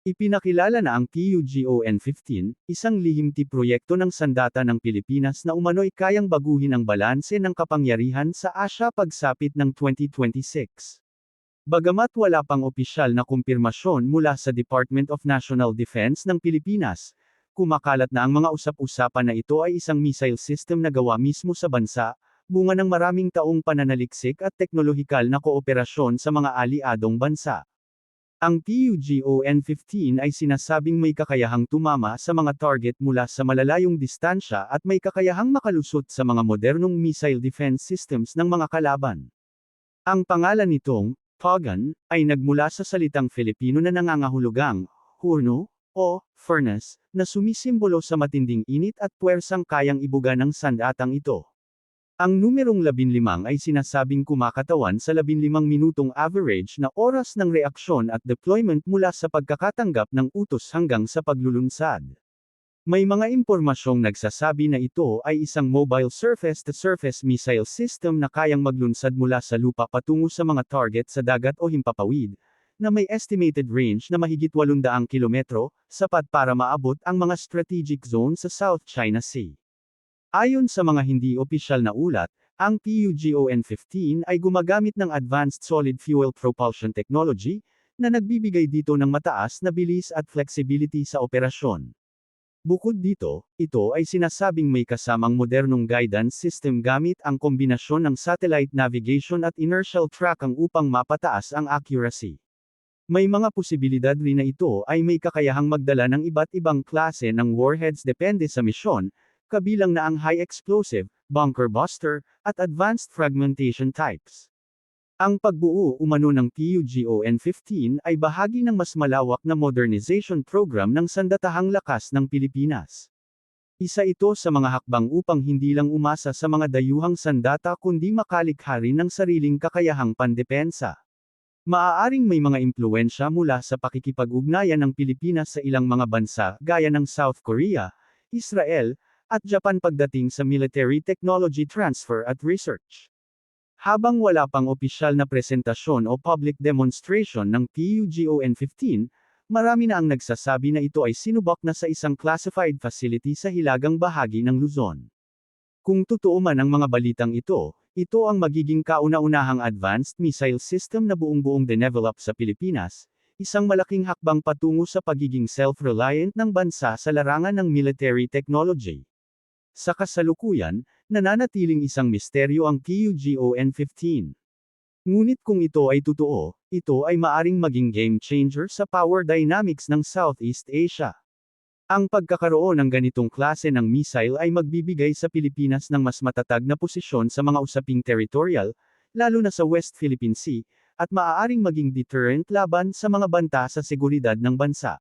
Ipinakilala na ang PUGON-15, isang lihimti proyekto ng sandata ng Pilipinas na umano'y kayang baguhin ang balanse ng kapangyarihan sa Asya pagsapit ng 2026. Bagamat wala pang opisyal na kumpirmasyon mula sa Department of National Defense ng Pilipinas, kumakalat na ang mga usap-usapan na ito ay isang missile system na gawa mismo sa bansa, bunga ng maraming taong pananaliksik at teknolohikal na kooperasyon sa mga aliadong bansa. Ang PUGON-15 ay sinasabing may kakayahang tumama sa mga target mula sa malalayong distansya at may kakayahang makalusot sa mga modernong missile defense systems ng mga kalaban. Ang pangalan nitong, POGAN, ay nagmula sa salitang Filipino na nangangahulugang, hurno, o, furnace, na sumisimbolo sa matinding init at puwersang kayang ibuga ng sandatang ito. Ang numerong 15 ay sinasabing kumakatawan sa 15 minutong average na oras ng reaksyon at deployment mula sa pagkakatanggap ng utos hanggang sa paglulunsad. May mga impormasyong nagsasabi na ito ay isang mobile surface-to-surface missile system na kayang maglunsad mula sa lupa patungo sa mga target sa dagat o himpapawid, na may estimated range na mahigit 800 kilometro, sapat para maabot ang mga strategic zone sa South China Sea. Ayon sa mga hindi opisyal na ulat, ang PUGON-15 ay gumagamit ng Advanced Solid Fuel Propulsion Technology, na nagbibigay dito ng mataas na bilis at flexibility sa operasyon. Bukod dito, ito ay sinasabing may kasamang modernong guidance system gamit ang kombinasyon ng satellite navigation at inertial tracking upang mapataas ang accuracy. May mga posibilidad rin na ito ay may kakayahang magdala ng iba't ibang klase ng warheads depende sa misyon, kabilang na ang high explosive, bunker buster, at advanced fragmentation types. Ang pagbuo umano ng PUGON-15 ay bahagi ng mas malawak na modernization program ng sandatahang lakas ng Pilipinas. Isa ito sa mga hakbang upang hindi lang umasa sa mga dayuhang sandata kundi makalikha rin ng sariling kakayahang pandepensa. Maaaring may mga impluensya mula sa pakikipag-ugnayan ng Pilipinas sa ilang mga bansa gaya ng South Korea, Israel, at Japan pagdating sa military technology transfer at research. Habang wala pang opisyal na presentasyon o public demonstration ng PUGON-15, marami na ang nagsasabi na ito ay sinubak na sa isang classified facility sa hilagang bahagi ng Luzon. Kung totoo man ang mga balitang ito, ito ang magiging kauna-unahang advanced missile system na buong-buong develop sa Pilipinas, isang malaking hakbang patungo sa pagiging self-reliant ng bansa sa larangan ng military technology. Sa kasalukuyan, nananatiling isang misteryo ang PUGON-15. Ngunit kung ito ay totoo, ito ay maaring maging game changer sa power dynamics ng Southeast Asia. Ang pagkakaroon ng ganitong klase ng missile ay magbibigay sa Pilipinas ng mas matatag na posisyon sa mga usaping territorial, lalo na sa West Philippine Sea, at maaaring maging deterrent laban sa mga banta sa seguridad ng bansa.